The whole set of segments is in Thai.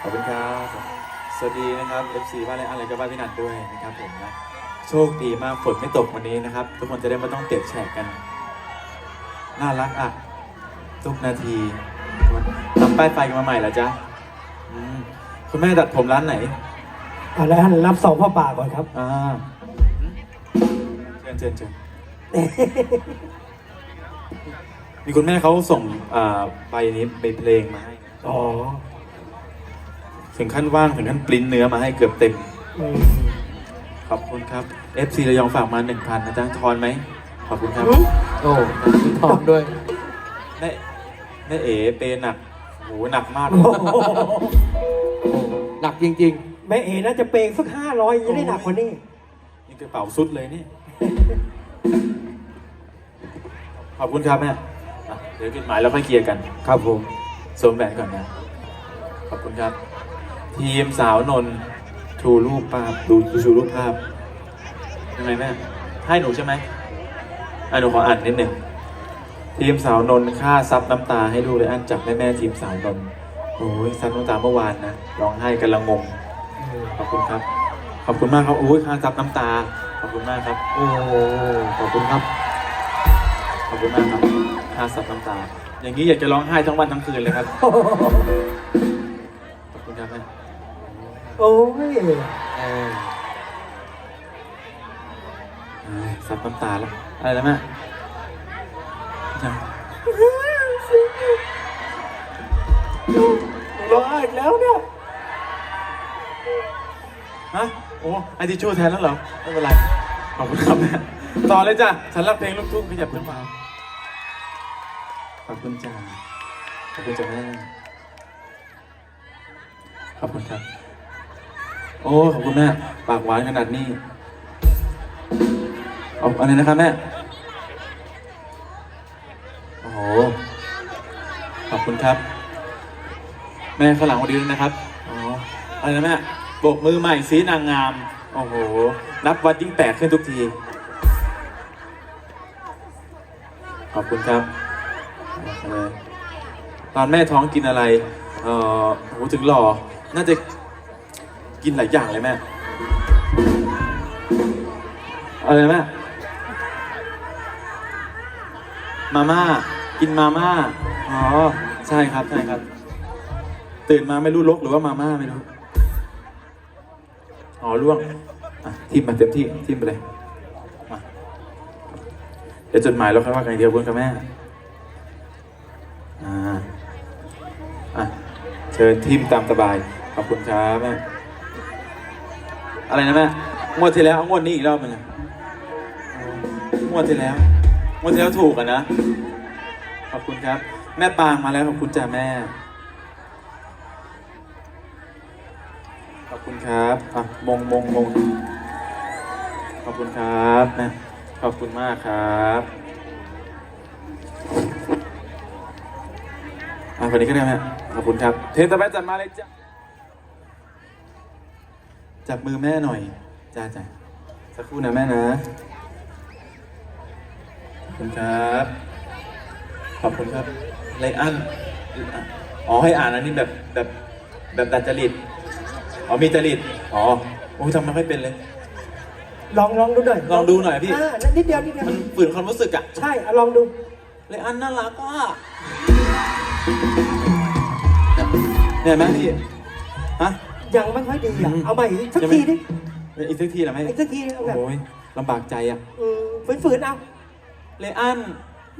ขอบคุณครับ สวัสดีนะครับ FC บ้านไรอะไรก็บ้านพี่นันด้วยนะครับผมนะ โชคดีมากฝนไม่ตกวันนี้นะครับ ทุกคนจะได้ไม่ต้องเปียกแฉกกัน น่ารักอะ ทุกนาทีทำป้ายไฟกันมาใหม่แล้วจ๊ะอืมคุณแม่ตัดผมร้านไหน เอาแล้วรับสองพ่อป่าก่อนครับ อ่าเชิญเชิญเชิญมีคุณแม่เขาส่งอ่าใบนี้ใบเพลงมาให้นะอ๋อ ถึงขั้นว่างถึงขั้นปริ้นเนื้อมาให้เกือบเต็มอืมขอบคุณครับ FC ระยองฝากมาหนึ่งพันนะจ๊ะทอนไหม ขอบคุณครับ โอ้มีทองด้วยแม่แม่เอ๋เปย์หนักโหหนักมากโอ้โหหนักจริง แม่เอ๋น่าจะเปย์สักห้าร้อยยังได้หนักกว่านี้นี่กระเป๋าสุดเลยนี่ ขอบคุณครับแม่อะเดี๋ยวจุดหมายแล้วค่อยเคลียร์กันครับผม สวมแหวนก่อนนะ ขอบคุณครับ ทีมสาวนนท์ทูรูปภาพดูชูรูปภาพยังไงแม่ให้หนูใช่ไหมอะหนูขออ่านนิดหนึ่งทีมสาวนนท์ค่าซับน้ำตาให้ดูเลยอันจากแม่แม่ทีมสาวนนท์โอ้ยซับน้ำตาเมื่อวานนะร้องไห้กันละงงขอบคุณครับ ขอบคุณมากครับโอ้ยค่าซับน้ำตา ขอบคุณมากครับ โอ้ขอบคุณครับ ขอบคุณมากครับค่าซับน้ำตา อย่างนี้อยากจะร้องไห้ทั้งวันทั้งคืนเลยครับขอบคุณครับแม่ โอ้ยเออเอ้ยซับน้ำตาแล้วอะไรนะแม่ยังร้องไห้อีกแล้วเนี่ย ฮะ โอ้ไอทิชชู่แทนแล้วเหรอ ไม่เป็นไร ขอบคุณครับแม่ต่อเลยจ้ะฉันรับเพลงลูกทุ่งขยับขึ้นมาขอบคุณจ้าขอบคุณจ้าแม่ขอบคุณครับ โอ้ขอบคุณแม่ ปากหวานขนาดนี้ เอาอะไรนะครับแม่ โอ้โห ขอบคุณครับ แม่ข้างหลังวันดีด้วยนะครับ อ๋อ อะไรนะแม่โบกมือใหม่สีนางงาม โอ้โห นับวัดยิ่งแปลกขึ้นทุกที ขอบคุณครับตอนแม่ท้องกินอะไร เอ่อโหถึงหล่อ น่าจะ กินหลายอย่างเลยแม่อะไรแม่มาม่ากินมาม่าอ๋อใช่ครับใช่ครับ ตื่นมาไม่รู้ลกหรือว่ามาม่าไม่รู้อ๋อล่วงทิมมาเต็มที่ทิมไปเลยมาเดี๋ยวจดหมายเราค่อยว่ากันอีกเดียวคุณกับแม่อ่าอะเชิญทิมตามสบาย ขอบคุณครับแม่ อะไรนะแม่งวดที่แล้วเอางวดนี้อีกรอบหนึงอะงวดที่แล้วงวดที่แล้วถูกอะนะ ขอบคุณครับ แม่ปางมาแล้วขอบคุณจ้าแม่ ขอบคุณครับอะมงมงมงขอบคุณครับนะขอบคุณมากครับอะคนนี้ก็ได้ไหมขอบคุณครับ เทนตะแบจัดมาเลยจ้ะ จับมือแม่หน่อยจ้าจ้าสักครู่นะแม่นะ ขอบคุณครับ ขอบคุณครับไลอันอ๋อให้อ่านอันนี้แบบแบบแบบดัดจริต อ๋อมีจริต อ๋อโอ้ยทำไม่ค่อยเป็นเลย ลองลองดูหน่อยลองดูหน่อยพี่ อ่านั่นนิดเดียวนิดเดียวมันฝืนความรู้สึกอะใช่เอาลองดู ไลอันน่ารักอะเนี่ยแม่พี่ ฮะ ยังไม่ค่อยดีอะอืมเอาใหม่อีกสักยังไม่ทีดิอีกสักทีเหรอแม่อีกสักทีเอาแบบโอ้ยลำบากใจอะอืมฝืนๆเอาเลอัน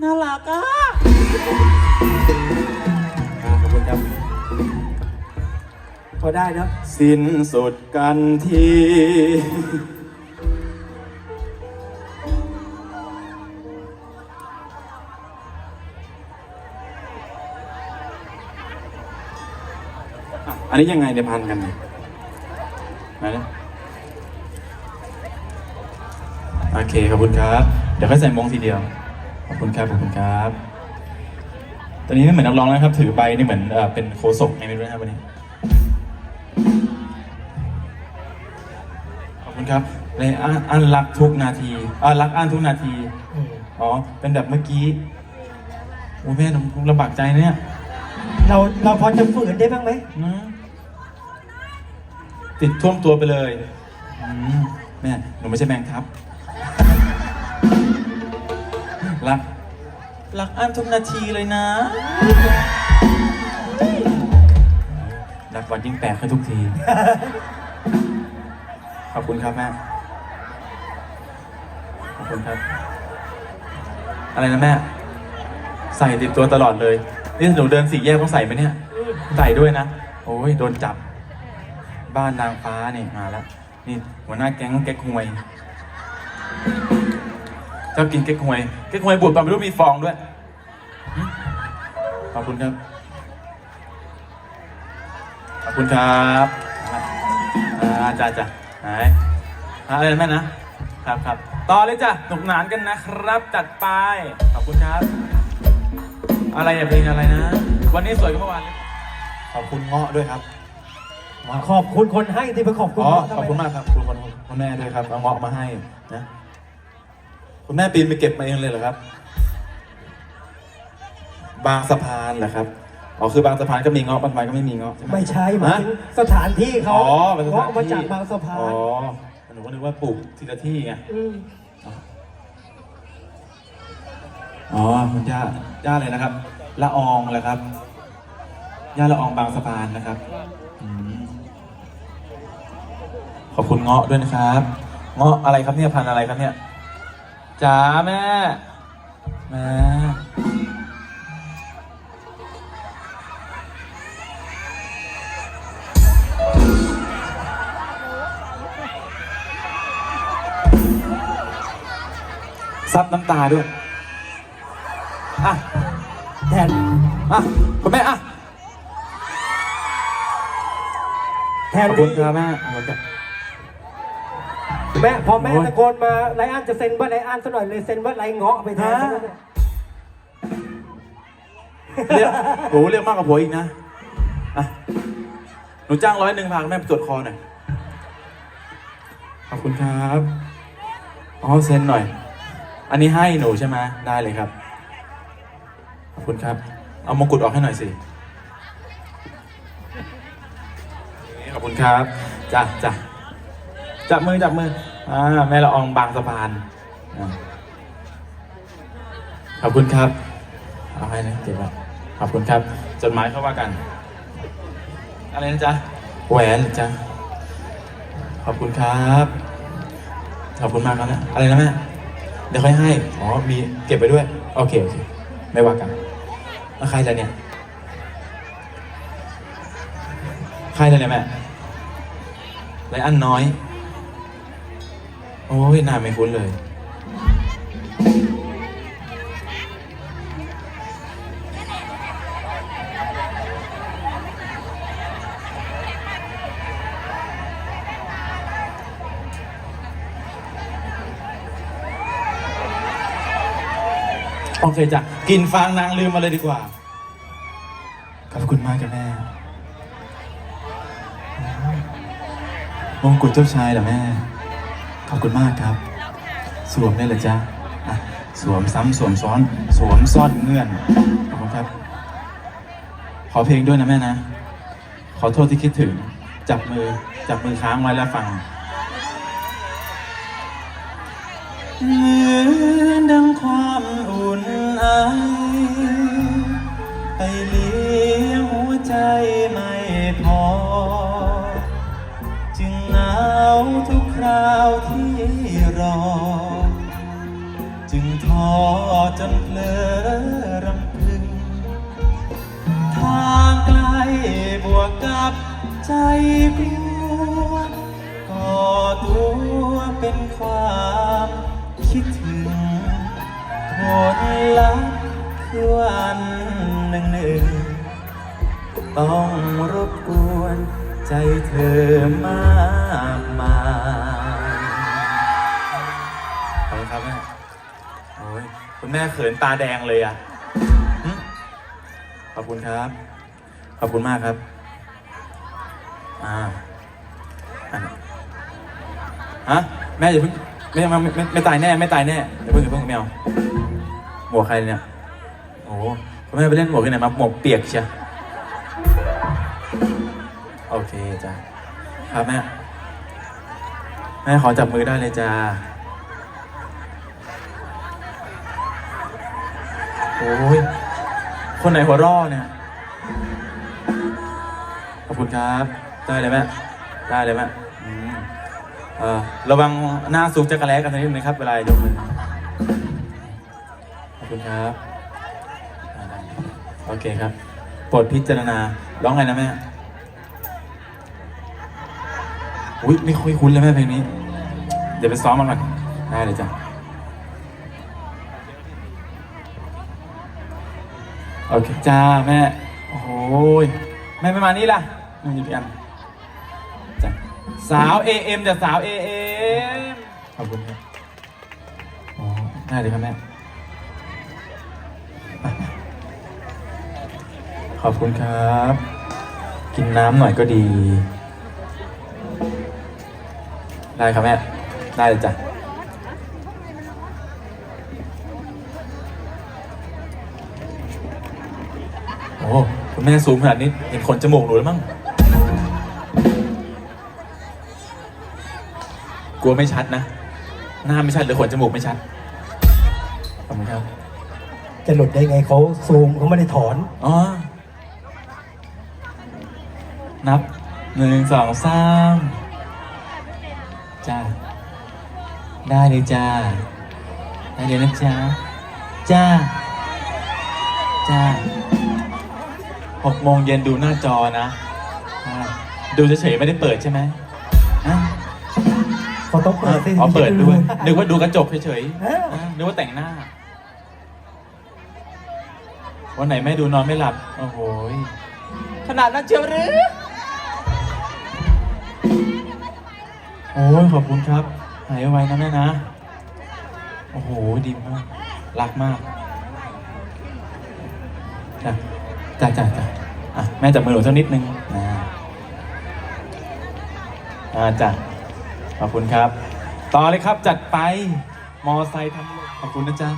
น่ารักอะอ่าขอบคุณครับพอได้นะสิ้นสุดกันที อะอันนี้ยังไงในยพันกันเนี่ยไหนนะ โอเค ขอบคุณครับ เดี๋ยวค่อยใส่มงทีเดียว ขอบคุณครับ ขอบคุณครับ ตอนนี้ไม่เหมือนนักร้องแล้วครับ ถือใบนี่เหมือนเอ่อเป็นโคศกไงไม่รู้นะครับวันนี้ ขอบคุณครับเลยอันอันรักทุกนาทีอ่ารักอันทุกนาทีอืมอ๋อ เป็นแบบเมื่อกี้โอ้ยแม่ผมลำบากใจนะเนี่ยเราเราพอจะฝืนได้บ้างไหมนะ ติดท่วมตัวไปเลยอืมแม่หนูไม่ใช่แมงครับ รัก รักอันทุกนาทีเลยนะ รักวันยิ่งแปลกขึ้นทุกที ขอบคุณครับแม่ ขอบคุณครับ อะไรนะแม่ ใส่ติดตัวตลอดเลย นี่หนูเดินสี่แยกต้องใส่ไหมเนี่ย ใส่ด้วยนะ โอ้ย โดนจับ บ้านนางฟ้านี่มาแล้วนี่หัวหน้าแก๊งแก๊กฮวยชอบกินเก๊กฮวยเก๊กฮวยบูดปากไม่รู้มีฟองด้วยขอบคุณครับขอบคุณครับอ่าจ้าจ้าไหนอ่าอะไรแม่นะครับครับต่อเลยจ้ะหนุกหนานกันนะครับจัดไปขอบคุณครับ อะไรอะเพลงอะไรนะ วันนี้สวยกว่าเมื่อวานเลยขอบคุณเงาะด้วยครับ ขอบคุณคนให้ที่ไปขอบคุณอ๋อทำไขอบคุณมากครับคุณคนคุณแม่ด้วยครับเอาเงาะมาให้นะคุณแม่ปีนไปเก็บมาเองเลยเหรอครับ บางสะพานเหรอครับอ๋อคือบางสะพานก็มีเงาะบางสะพานก็ไม่มีเงาะใช่ไหมไม่ใช่หมายฮะถึงสถานที่เขาอ๋อเป็นสถานเงาะมาที่จากบางสะพาอ๋นอหนูก็นึกว่าปลูกทีละที่ไงมอ๋อคุณย่าย่าอะไรนะครับ ละอองเหรอครับย่าละอองบางสะพานนะครับอืม ขอบคุณเงาะด้วยนะครับ เงาะอะไรครับเนี่ยพันอะไรครับเนี่ยจ๋าแม่แม่ซับน้ำตาด้วย อะแทนอะคุณแม่อะแทนขอบคุณครับแม่ขอบคุณครับ แม่พอแม่โอ้ยตะโกนมาไรอันจะเซ็นว่าไรอันซะหน่อยเลยเซ็นว่าไรเงาะไปแทนฮะเรียกโหเรียกมากกว่าผัวอีกนะอะหนูจ้างร้อยหนึ่งพาแม่ไปตรวจคอหน่อยขอบคุณครับอ๋อเซ็นหน่อย อันนี้ให้หนูใช่ไหมได้เลยครับ ขอบคุณครับ เอามงกุฎออกให้หน่อยสิขอบคุณครับจ้ะจ้ะจับมือจับมือ อ่าแม่ละอองบางสะพานอ่าขอบคุณครับเอาให้นะเก็บไว้ขอบคุณครับ จดหมายเข้าว่ากัน อะไรนะจ๊ะแหวนเหรอจ๊ะขอบคุณครับ ขอบคุณมากครับนะอะไรนะแม่เดี๋ยวค่อยให้อ๋อมีเก็บไปด้วยโอเคโอเคไม่ว่ากันแล้วใครละเนี่ยใครละเนี่ยแม่ไรอันน้อย โอ้ยหน้าไม่คุ้นเลย โอเคจ้ะ กินฟางนางลืมมาเลยดีกว่า ขอบคุณมากจ้ะแม่มงกุฎเจ้าชายเหรอแม่ ขอบคุณมากครับ สวมได้เหรอจ๊ะอะสวมซ้ำสวมซ้อน สวมซ่อนเงื่อน ขอบคุณครับ ขอเพลงด้วยนะแม่นะ ขอโทษที่คิดถึง จับมือ จับมือค้างไว้แล้วฟังเหมือนดังความอุ่นไอไปเลี้ยงหัวใจไม่พอ จึงหนาวทุกาวที่รอ จึงท้อจนเพลอรำพึง ทางไกลบวกกับใจกลัวก่อตัวเป็นความคิดถึงผลลัพธ์คือวันหนึ่งหนึ่ง ต้องรบกวนใจเธอมากมาย แม่เขินตาแดงเลยอะขอบคุณครับ ขอบคุณมากครับ อ่าฮะแม่อย่าเพิ่งไม่ไม่ไม่ไม่ตายแน่ไม่ตายแน่อย่าเพิ่งอย่าเพิ่งไม่เอาหมวกใครเนี่ยโอ้โหคุณแม่ไปเล่นหมวกที่ไหนมาหมวกเปียกเชียโอเคจ้ะครับแม่แม่ขอจับมือได้เลยจ้า โอ้ย คนไหนหัวร่อเนี่ย ขอบคุณครับ ได้เลยแม่ได้เลยแม่อืมเออระวังหน้าซุกจะกระแลกันนิดนึงนะครับ เวลายกมือขอบคุณครับอ่าโอเคครับโปรดพิจารณา ร้องไงนะแม่ อุ้ยไม่ค่อยคุ้นเลยแม่เพลงนี้ เดี๋ยวไปซ้อมมันก่อนได้เลยจ้ะ โอเคจ้าแม่ โอ้โหยแม่ไม่มานี่ล่ะแม่อยู่พี่อันจ้ะสาวเอ็มจ้ะสาวเอ็มขอบคุณครับอ๋อได้เลยครับแม่ ขอบคุณครับ กินน้ำหน่อยก็ดี ได้ครับแม่ ได้เลยจ้ะ โอ้ คุณแม่ซูมขนาดนี้เห็นขนจมูกหนูแล้วมั้ง กลัวไม่ชัดนะ หน้าไม่ชัดหรือขนจมูกไม่ชัดขอบคุณครับ จะหลุดได้ไงเขาซูมเขาไม่ได้ถอน อ๋อ นับหนึ่งสองสามจ้า ได้เลยจ้า ได้เลยนะจ้า จ้า จ้า หกโมงเย็นดูหน้าจอนะอ่าดูเฉยๆไม่ได้เปิดใช่ไหมอะเขาต้องเปิดสิอ๋อเปิดด้วย นึกว่าดูกระจกเฉยเอ้าๆอะนึกว่าแต่งหน้า วันไหนไม่ดูนอนไม่หลับ โอ้โหยขนาดนั้นเชียวหรือ โอ้ยขอบคุณครับ หายไวๆนะแม่นะ โอ้โห ดีมาก รักมากจ้ะ จ้ะจ้ะจ้ะอะแม่จับมือหนูสักนิดนึงนะอ่าจ้ะขอบคุณครับ ต่อเลยครับจัดไป มอไซค์ทำหล่นขอบคุณนะจ๊ะ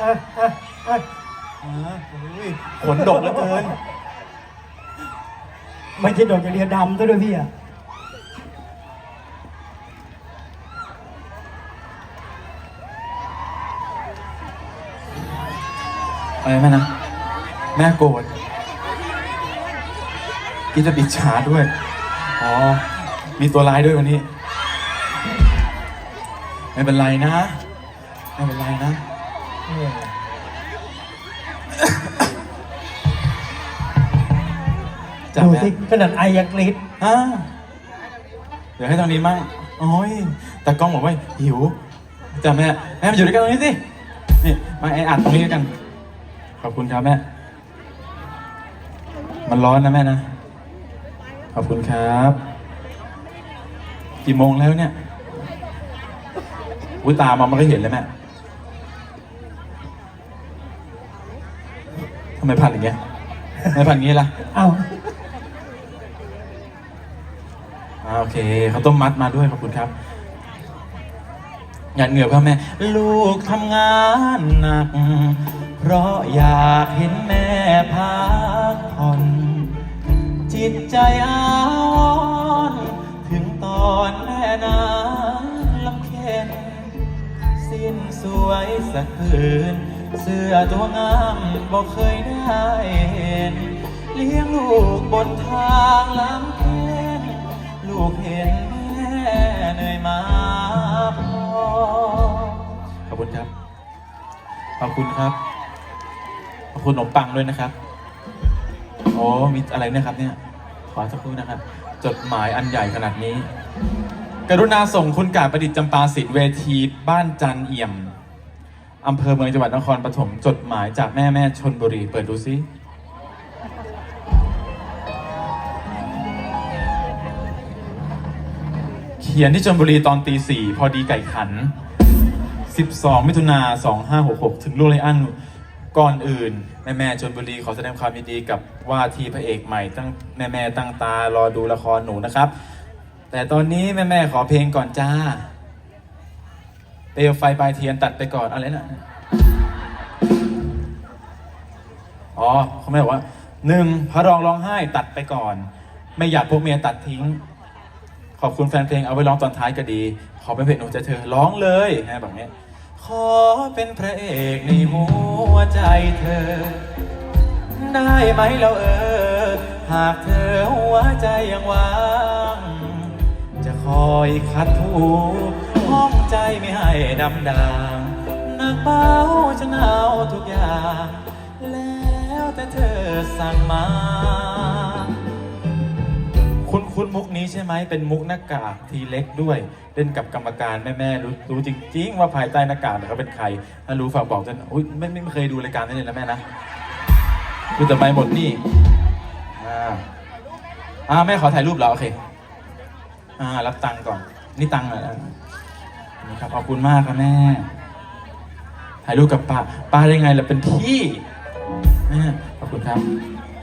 อะอะอะอ่าโอ้ยขนดกเหลือเกิน ไม่ใช่ดอกอย่างเดียวดำซะด้วยพี่อะอะไรแม่นะ แม่โกรธ กินจะบิดฉาด้วย อ๋อ มีตัวร้ายด้วยวันนี้ ไม่เป็นไรนะ ไม่เป็นไรนะเออจับดูแม่สิขนาดไอยังกรีดอ่าเดี๋ยวให้ตรงนี้มั่งโอ้ยแต่กล้องบอกว่าหิวจับแม่ แม่มาอยู่ด้วยกันตรงนี้สิ นี่ มาแออัดตรงนี้ด้วยกัน ขอบคุณครับแม่ มันร้อนนะแม่นะ ขอบคุณครับ กี่โมงแล้วเนี่ยอุ้ยตามมามันก็เห็นเลยแม่ทำไมผัดอย่างเงี้ยทำไมผัดอย่างงี้ล่ะเอ้าอ่าโอเคเขาวต้มมัดมาด้วยขอบคุณครับหยาดเหงื่อพ่อแม่ ลูกทำงานหนัก เพราะอยากเห็นแม่พักผ่อน จิตใจอาวรถึงตอนแม่นาลำเค็นสิ้นสวยสักคืน เสื้อตัวงามบอกเคยได้เห็น เลี้ยงลูกบนทางลำเค็นลูกเห็นแม่เหนื่อยมาพอขอบคุณครับ ขอบคุณครับ ขอบคุณขนมปังด้วยนะครับ โอ้มีอะไรเนะครับเนี่ย ขอสักครู่นะครับ จดหมายอันใหญ่ขนาดนี้ กรุณาส่งคุณกาประดิษฐ์จำปาสิทธิ์เวทีบ้านจันเอี่ยมอำเภอเมืองจังหวัดนครปฐมจดหมายจากแม่แม่ชนบุรีเปิดดูซิเขียนที่ชนบุรีตอนตีสี่พอดีไก่ขัน 12 มิถุนา2566 ถึงลูกไรอัน ก่อนอื่น แม่แม่ชนบุรีขอแสดงความยินดีกับว่าที่พระเอกใหม่ตั้งแม่แม่ตั้งตารอดูละครหนูนะครับ แต่ตอนนี้แม่แม่ขอเพลงก่อนจ้าเปลวไฟปลายเทียนตัดไปก่อนอะไรนะอ๋อเขาไม่บอกว่าหนึ่งพระรองร้องไห้ตัดไปก่อน ไม่อยากพวกเมียตัดทิ้ง ขอบคุณแฟนเพลงเอาไว้ร้องตอนท้ายก็ดี ขอเป็นเพลงหนูใจเธอร้องเลยนะแบบนี้ ขอเป็นพระเอกในหัวใจเธอ ได้ไหมเราเออ หากเธอหัวใจยังว่าง จะคอยคัดถูห้องใจไม่ให้ดำดางหนักเบาฉันเอาทุกอย่าง แล้วแต่เธอสั่งมา คุณมุกนี้ใช่ไหมเป็นมุกหน้ากากทีเล็กด้วย เล่นกับกรรมการแม่แม่ๆรู้รู้จริง ๆ ว่าภายใต้หน้ากากเนี่ยเขาเป็นใครถ้ารู้ฝากบอกกันอุ้ยไม่ไม่เคยดูรายการนี้เลยนะแม่นะดูแต่ไปหมดนี่อ่าอ่าแม่ขอถ่ายรูปเหรอโอเคอ่ารับตังค์ก่อน นี่ตังค์อะนี่ครับขอบคุณมากครับแม่ถ่ายรูปกับป้าป้าได้ไงล่ะเป็นพี่แม่ขอบคุณครับ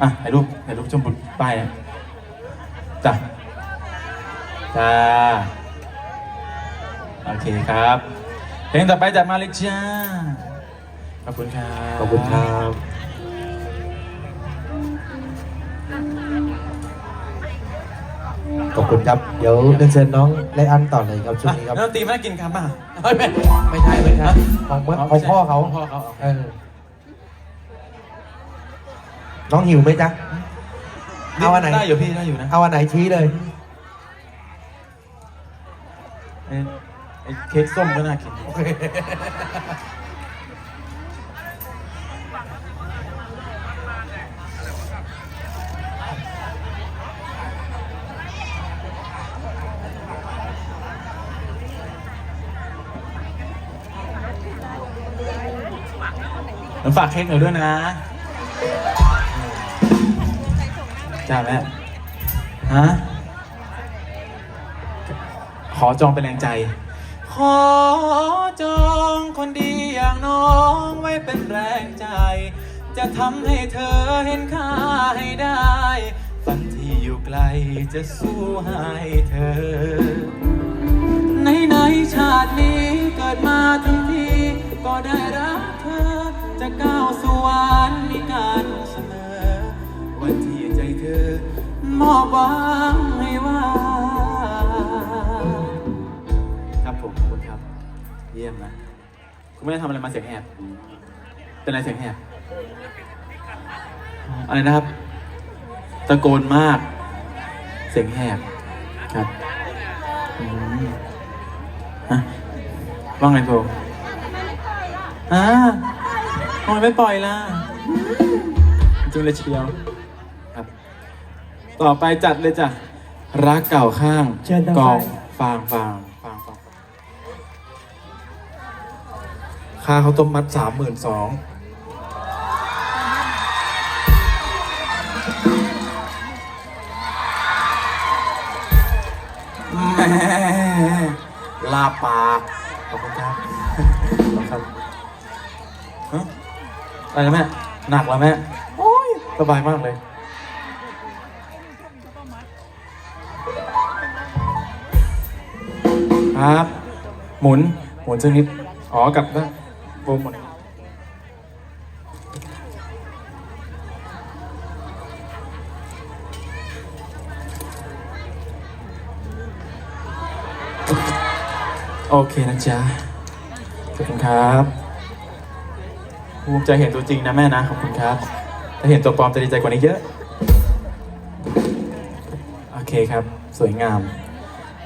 อะถ่ายรูปถ่ายรูปชมบุตรป้ายนะ จ้ะจ้าโอเคครับเพลงต่อไปจัดมาเลยจ้าขอบคุณครับขอบคุณครับขอบคุณครับ เดี๋ยวเรียนเชิญน้องไลอันต่อเลยครับช่วงนี้ครับแล้วดนตรีไม่ได้กินครับป่ะเฮ้ยไม่ไม่ใช่ไม่ใช่ของเมื่อของพ่อเขา ของพ่อเขา เออ น้องหิวไหมจ๊ะ เอาอันไหน ได้อยู่พี่ได้อยู่นะเอาอันไหนชี้เลย ไอ้ไอ้เค้กส้มก็น่ากินผมฝากเค้กหน่อยด้วยนะ จ้าแม่ฮะ ขอจองเป็นแรงใจ ขอจองคนดีอย่างน้องไว้เป็นแรงใจ จะทำให้เธอเห็นค่าให้ได้ ฝันที่อยู่ไกลจะสู้ให้เธอ ในในๆชาตินี้เกิดมาทั้งทีก็ได้รักเธอ จะก้าวสวรรค์มีการเส มอบวังให้ว่า ครับผมขอบคุณครับ เยี่ยมนะ คุณไม่ได้ทำอะไรมาเสียงแหบเป็นอะไรเสียงแหบอะไรนะครับ ตะโกนมาก เสียงแหบครับอืมฮะว่าไงโทอ่าทำไมไม่ปล่อยล่ะ จริงเลยเชียว ต่อไปจัดเลยจ้ะ รักเก่าข้างเชิญทางกองซ้าย ฟางฟางฟางฟางค่าเขาวต้มมัดสามหมื่นสองแม่ลาปากขอบคุณครับขอบคุณครับฮะอะไรนะแม่ หนักแล้วแม่ โอ้ย สบายมากเลย ครับ หมุน หมุนสักนิด อ๋อ กลับได้โปรหมดโอเคนะจ๊ะ ขอบคุณครับภูมิใจเห็นตัวจริงนะแม่นะ ขอบคุณครับ ถ้าเห็นตัวปลอมจะดีใจกว่านี้เยอะ โอเคครับ สวยงาม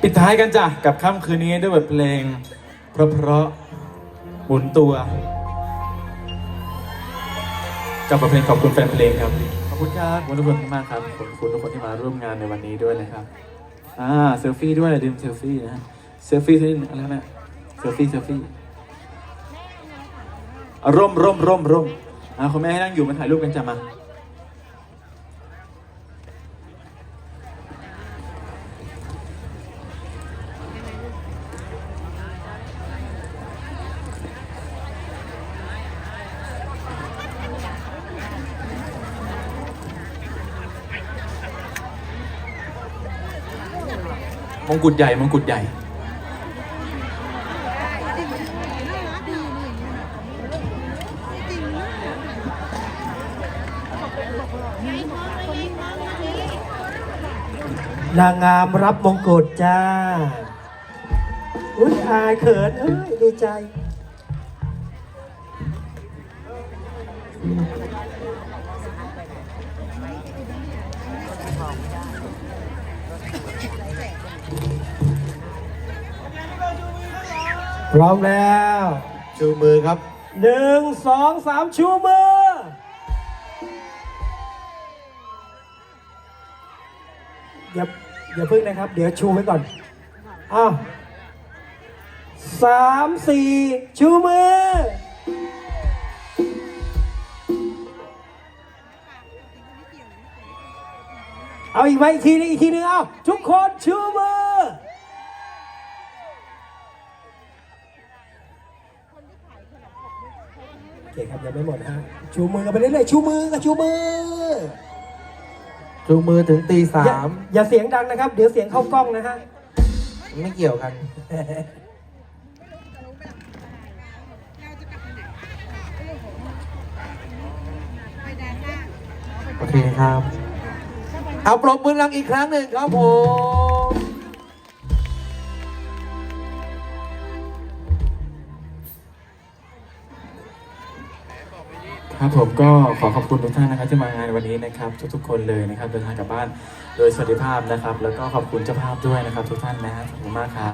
ปิดท้ายกันจ้ะกับค่ำคืนนี้ด้วยบทเพลง เพราะเพราะๆหมุนตัว กับบทเพลงขอบคุณแฟนเพลงครับ ขอบคุณครับขอบคุณทุกคนมากครับขอบคุณทุกคนที่มาร่วมงานในวันนี้ด้วยนะครับอ่าเซลฟี่ด้วยลืมเซลฟี่นะฮะเซลฟี่ที่อะไรนะเซลฟี่เซลฟี่อะร่มร่มร่มร่มอ่าคุณแม่ให้นั่งอยู่มาถ่ายรูปกันจ้ะมา งกุฎใหญ่มงกุฎใหญ่ นางงามรับมงกุฎจ้า อุ้ยอายเขินเอ้ยดีใจ พร้อมแล้วชูมือครับหนึ่งสองสามชูมือ อย่าอย่าพึ่งนะครับ เดี๋ยวชูไว้ก่อน อ้าวสามสี่ชูมือ เอาอีกไหมอีกทีนึงอีกทีนึงเอาทุกคนชูมือ โอ เคครับยังไม่หมดฮะชูมือกันไปเรื่อยๆชูมือกับชูมือชูมือถึงตีสาอย่ามอย่าเสียงดังนะครับ เดี๋ยวเสียงเข้ากล้องนะฮะไม่เกี่ยวกัน โอเคครับ เอาปรบมือรังอีกครั้งหนึ่งครับผม ครับผมก็ขอขอบคุณทุกท่านนะครับที่มางานวันนี้นะครับ ทุกๆ คนเลยนะครับเดินทางกลับบ้านโดยสวัสดิภาพนะครับ แล้วก็ขอบคุณเจ้าภาพด้วยนะครับ ทุกท่านนะครับขอบคุณมากครับ